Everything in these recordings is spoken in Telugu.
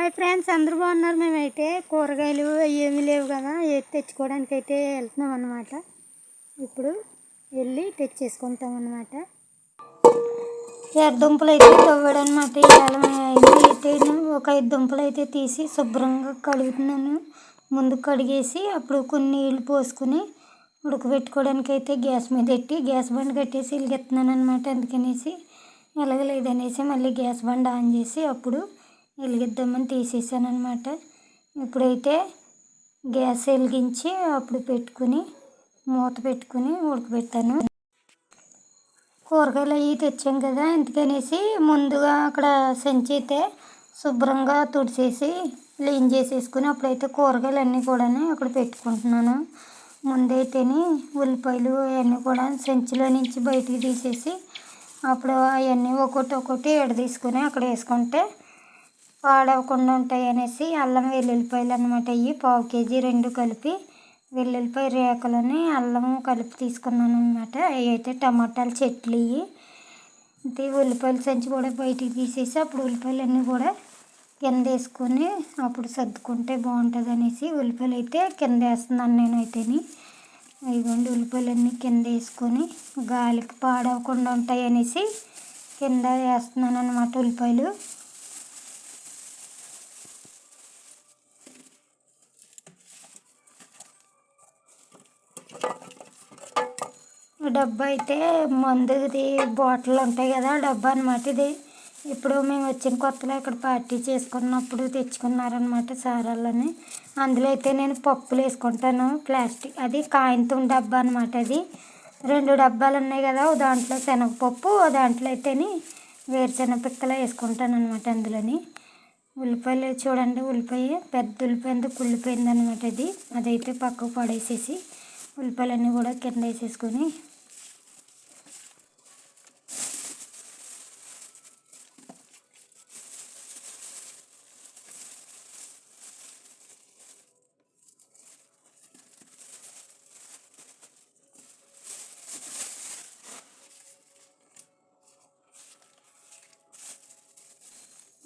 హాయ్ ఫ్రెండ్స్ అందరూ బాగున్నారు? మేమైతే కూరగాయలు ఏమీ లేవు కదా ఏది తెచ్చుకోవడానికి అయితే వెళ్తున్నాం అనమాట ఇప్పుడు వెళ్ళి తెచ్చేసుకుంటాం అనమాట ఎర్రదుంపలు అయితే తవ్వాడనమాట ఇవాళ అయితే ఒక ఐదు దుంపలు అయితే తీసి శుభ్రంగా కడుగుతున్నాను. ముందు కడిగేసి అప్పుడు కొన్ని నీళ్ళు పోసుకుని ఉడకబెట్టుకోవడానికి అయితే గ్యాస్ మీద పెట్టి గ్యాస్ బండ్ కట్టేసి వెలిగిస్తున్నాను అనమాట అందుకనేసి ఎలాగలేదనేసి మళ్ళీ గ్యాస్ బండ్ ఆన్ చేసి అప్పుడు వెలిగిద్దామని తీసేసాను అనమాట ఇప్పుడైతే గ్యాస్ వెలిగించి అప్పుడు పెట్టుకుని మూత పెట్టుకుని ఉడకబెట్టాను కూరగాయలు అవి తెచ్చాం కదా అందుకనేసి ముందుగా అక్కడ సంచి అయితే శుభ్రంగా తుడిచేసి క్లీన్ చేసేసుకుని అప్పుడైతే కూరగాయలు అన్నీ కూడా అక్కడ పెట్టుకుంటున్నాను. ముందైతేని ఉల్లిపాయలు అవన్నీ కూడా సంచిలో నుంచి బయటికి తీసేసి అప్పుడు అవన్నీ ఒకటి ఒక్కొక్కటి ఎడ తీసుకుని అక్కడ వేసుకుంటే పాడవకుండా ఉంటాయి అనేసి అల్లం వెల్లుల్లిపాయలు అనమాట అవి పావు కేజీ రెండు కలిపి వెల్లుల్లిపాయ రేకలని అల్లం కలిపి తీసుకున్నాను అనమాట అవి అయితే టమాటాలు చెట్లు ఇవి అంటే ఉల్లిపాయలు సంచి కూడా బయటికి తీసేసి అప్పుడు ఉల్లిపాయలు అన్నీ కూడా కింద వేసుకొని అప్పుడు సర్దుకుంటే బాగుంటుంది అనేసి ఉల్లిపాయలు అయితే కింద వేస్తున్నాను నేను ఇవ్వండి ఇదిగోండి ఉల్లిపాయలు అన్నీ కింద వేసుకొని గాలికి పాడవకుండా ఉంటాయి అనేసి కింద వేస్తున్నాను అనమాట ఉల్లిపాయలు. డబ్బా అయితే మందుది బాటిల్ ఉంటాయి కదా డబ్బా అనమాట ఇది. ఇప్పుడు మేము వచ్చిన కొత్తలో ఇక్కడ పార్టీ చేసుకున్నప్పుడు తెచ్చుకున్నారనమాట సారాలని అందులో అయితే నేను పప్పులు వేసుకుంటాను ప్లాస్టిక్ అది కాయంతం డబ్బా అనమాట అది. రెండు డబ్బాలు ఉన్నాయి కదా దాంట్లో శనగపప్పు దాంట్లో అయితేని వేరుశెనగ పిక్కలు వేసుకుంటాను అనమాట అందులోని. ఉల్లిపాయలు చూడండి ఉల్లిపాయ పెద్ద ఉల్లిపాయ కుళ్ళిపోయింది అనమాట అది. అదైతే పక్కకు పడేసేసి ఉల్లిపాయలన్నీ కూడా కింద వేసేసుకొని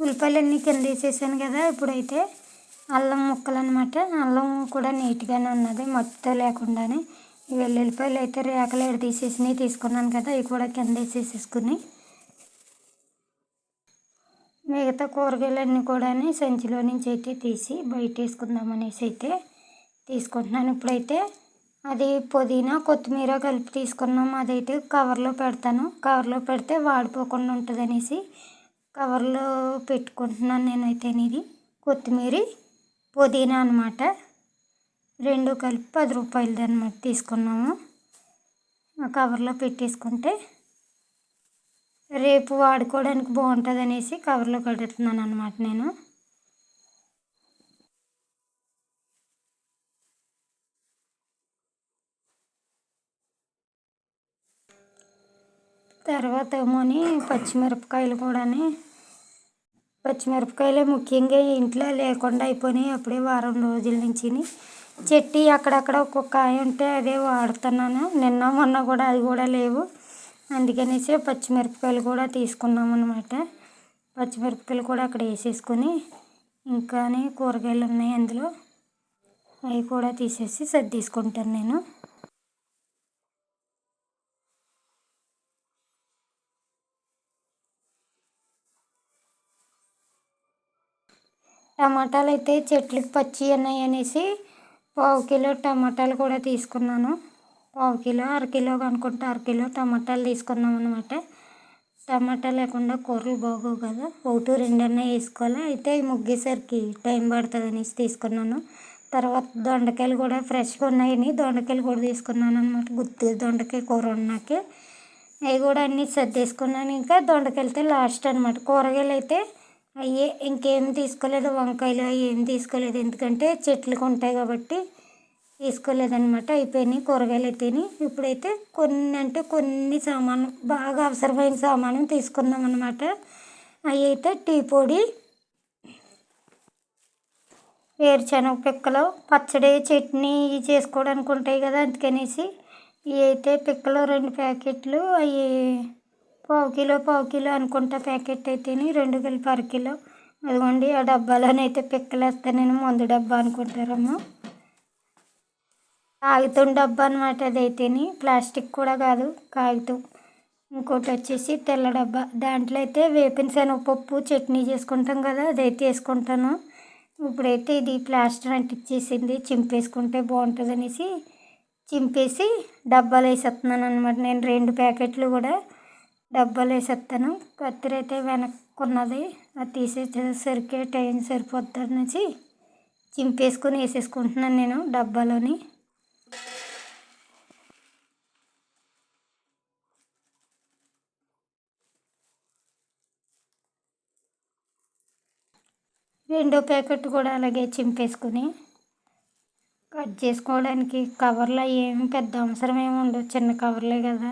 ఉల్లిపాయలన్నీ కింద వేసేసాను కదా ఇప్పుడైతే అల్లం ముక్కలు అనమాట అల్లం కూడా నీట్గానే ఉన్నది మొత్తం లేకుండానే. వెల్లుల్లిపాయలు అయితే రేకలు ఏడు తీసేసినవి తీసుకున్నాను కదా అవి కూడా కింద వేసేసేసుకుని. మిగతా కూరగాయలన్నీ కూడా సంచిలో నుంచి అయితే తీసి బయట వేసుకుందాం అనేసి అయితే తీసుకుంటున్నాను. ఇప్పుడైతే అది పుదీనా కొత్తిమీర కలిపి తీసుకున్నాం. అదైతే కవర్లో పెడతాను. కవర్లో పెడితే వాడిపోకుండా ఉంటుంది అనేసి కవర్లో పెట్టుకుంటున్నాను నేనైతే ఇది కొత్తిమీర పుదీనా అనమాట రెండు కలిపి పది రూపాయలది అనమాట తీసుకున్నాము. ఆ కవర్లో పెట్టేసుకుంటే రేపు వాడుకోవడానికి బాగుంటుంది అనేసి కవర్లో కడుతున్నాను అనమాట నేను. తర్వాత ఏమోని పచ్చిమిరపకాయలు కూడాని పచ్చిమిరపకాయలు ముఖ్యంగా ఇంట్లో లేకుండా అయిపోయినాయి. అప్పుడే వారం రోజుల నుంచి చెట్టు అక్కడక్కడ ఒక్కొక్క కాయ ఉంటే అదే వాడుతున్నాను. నిన్న మొన్న కూడా అది కూడా లేవు. అందుకనేసి పచ్చిమిరపకాయలు కూడా తీసుకున్నాం అనమాట పచ్చిమిరపకాయలు కూడా అక్కడ వేసేసుకొని ఇంకా కూరగాయలు ఉన్నాయి అందులో. అవి కూడా తీసేసి సర్దేసుకుంటాను నేను. టమాటాలు అయితే చెట్లకు పచ్చి ఉన్నాయి అనేసి పావు కిలో టమాటాలు కూడా తీసుకున్నాను. పావు కిలో అరకిలో అనుకుంటే టమాటాలు తీసుకున్నాం అనమాట టమాటా లేకుండా కూరలు బాగోవు కదా. ఒకటి రెండన్నా వేసుకోవాలి. అయితే ముగ్గేసరికి టైం పడుతుంది అనేసి తీసుకున్నాను. తర్వాత దొండకాయలు కూడా ఫ్రెష్గా ఉన్నాయని దొండకాయలు కూడా తీసుకున్నాను అనమాట గుత్తి దొండకాయ కూర ఉన్నాకే అవి కూడా అన్నీ సర్దేసుకున్నాను. ఇంకా దొండకాయలతో లాస్ట్ అనమాట కూరగాయలు అయితే అయ్యే ఇంకేం తీసుకోలేదు వంకాయలు అవి ఏం తీసుకోలేదు. ఎందుకంటే చెట్లకు ఉంటాయి కాబట్టి తీసుకోలేదన్నమాట. అయిపోయినాయి కూరగాయలు తిని ఇప్పుడైతే కొన్ని అంటే కొన్ని సామాను బాగా అవసరమైన సామాను తీసుకున్నాం అనమాట అవి అయితే టీ పొడి వేరుశనగ పిక్కలు పచ్చడి చట్నీ ఇవి చేసుకోవడానికి ఉంటాయి కదా అందుకనేసి. ఇవి అయితే పిక్కలు రెండు ప్యాకెట్లు అవి పావు కిలో పావు కిలో అనుకుంటా ప్యాకెట్ అయితేనే రెండు కలిపి అరకిలో అదిగోండి ఆ డబ్బాలోనైతే పిక్కలేస్తానని మందు డబ్బా అనుకుంటారమ్మా కాగితం డబ్బా అనమాట అదైతేని ప్లాస్టిక్ కూడా కాదు కాగితం. ఇంకోటి వచ్చేసి తెల్ల డబ్బా. దాంట్లో అయితే వేపిన శనగపప్పు చట్నీ చేసుకుంటాం కదా అదైతే వేసుకుంటాను. ఇప్పుడైతే ఇది ప్లాస్టర్ అంటించేసింది చింపేసుకుంటే బాగుంటుంది అనేసి చింపేసి డబ్బాలు వేసేస్తున్నాను అనమాట నేను రెండు ప్యాకెట్లు కూడా డబ్బాలు వేసేస్తాను కత్తిరి అయితే వెనక్కున్నది. అది తీసేసరికి టైం సరిపోద్ది అనేసి చింపేసుకొని వేసేసుకుంటున్నాను నేను డబ్బాలోని. రెండో ప్యాకెట్ కూడా అలాగే చింపేసుకుని కట్ చేసుకోవడానికి కవర్లో ఏమి పెద్ద అవసరం ఏమి ఉండదు చిన్న కవర్లే కదా.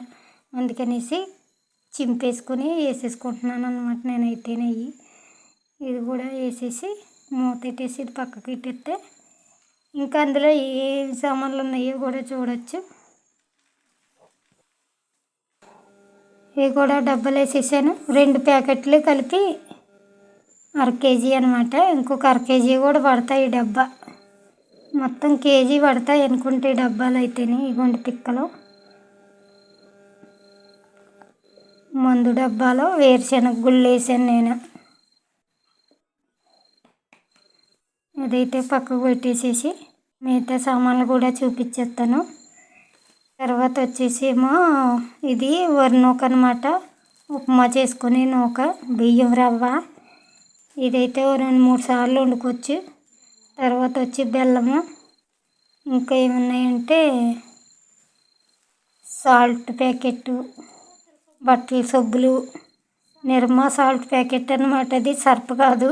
అందుకనేసి చింపేసుకుని వేసేసుకుంటున్నాను అనమాట నేనైతే నెయ్యి ఇది కూడా వేసేసి మూత పెట్టేసి ఇది పక్కకి ఇట్టేస్తే ఇంకా అందులో ఏ సామాన్లు ఉన్నాయో కూడా చూడొచ్చు. ఇవి కూడా డబ్బాలు వేసేసాను. రెండు ప్యాకెట్లు కలిపి అర కేజీ అనమాట ఇంకొక అర కేజీ కూడా పడతాయి ఈ డబ్బా. మొత్తం కేజీ పడతాయి అనుకుంటే డబ్బాలు అయితేనే ఇగోండి పిక్కలు. మందు డబ్బాలో వేరుశనగ గుళ్ళు వేసాను నేను. అదైతే పక్కకు పెట్టేసేసి మిగతా సామాన్లు కూడా చూపించేస్తాను. తర్వాత వచ్చేసి ఏమో ఇది వరి నూక అనమాట ఉప్మా చేసుకుని నూక బియ్యం రవ్వ. ఇదైతే రెండు మూడు సార్లు వండుకోవచ్చు. తర్వాత వచ్చి బెల్లము. ఇంకా ఏమున్నాయంటే సాల్ట్ ప్యాకెట్ బట్టల సబ్బులు నిర్మా సాల్ట్ ప్యాకెట్ అనమాట అది సర్ఫ్ కాదు.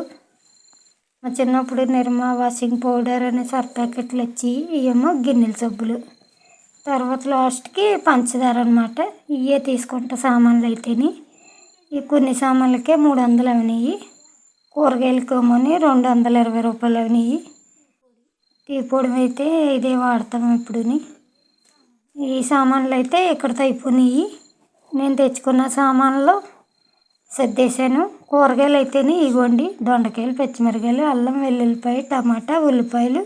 మా చిన్నప్పుడు నిర్మా వాషింగ్ పౌడర్ అనే సర్ఫ్ ప్యాకెట్లు వచ్చి ఇవేమో గిన్నెల సబ్బులు. తర్వాత లాస్ట్కి పంచదార అనమాట ఇవే తీసుకుంటా సామాన్లు అయితేని. ఈ కొన్ని సామాన్లకే మూడు వందలు అవినాయి కూరగాయలకి ఏమోని రెండు వందల ఇరవై రూపాయలు అవినాయి టీ పొడి అయితే ఇదే వాడతాం ఇప్పుడుని. ఈ సామాన్లు అయితే ఇక్కడితో అయిపోయినాయి నేను తెచ్చుకున్న సామాన్లు సర్దేశాను. కూరగాయలు అయితేనే ఇవ్వండి దొండకాయలు పచ్చిమిరకాయలు అల్లం వెల్లుల్లిపాయ టమాటా ఉల్లిపాయలు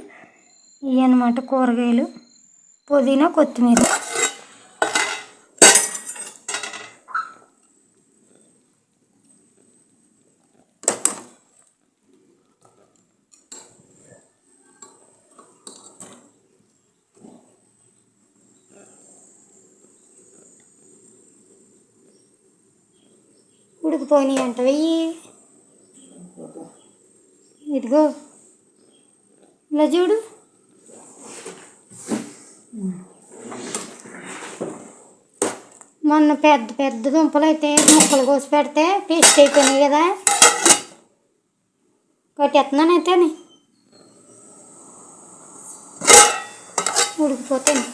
ఇవి అన్నమాట కూరగాయలు. పుదీనా కొత్తిమీర. ఉడికిపోయినాయి అంట వెయ్యి. ఇదిగో. ఇలా చూడు. మొన్న పెద్ద పెద్ద దుంపలు అయితే ముక్కలు కోసి పెడితే పేస్ట్ అయిపోయినాయి కదా. కొట్టేస్తున్నాను అయితే ఉడికిపోతాను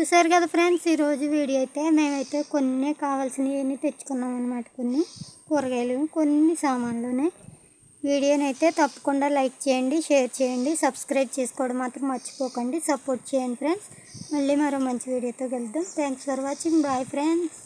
చూసారు కదా ఫ్రెండ్స్ ఈరోజు వీడియో అయితే మేమైతే కొన్ని కావాల్సినవి తెచ్చుకున్నాం అనమాట కొన్ని కూరగాయలు కొన్ని సామాన్లునే. వీడియోని అయితే తప్పకుండా లైక్ చేయండి షేర్ చేయండి సబ్స్క్రైబ్ చేసుకోవడం మాత్రం మర్చిపోకండి. సపోర్ట్ చేయండి ఫ్రెండ్స్. మళ్ళీ మరో మంచి వీడియోతో కలుద్దాం. Thanks for watching. Bye friends.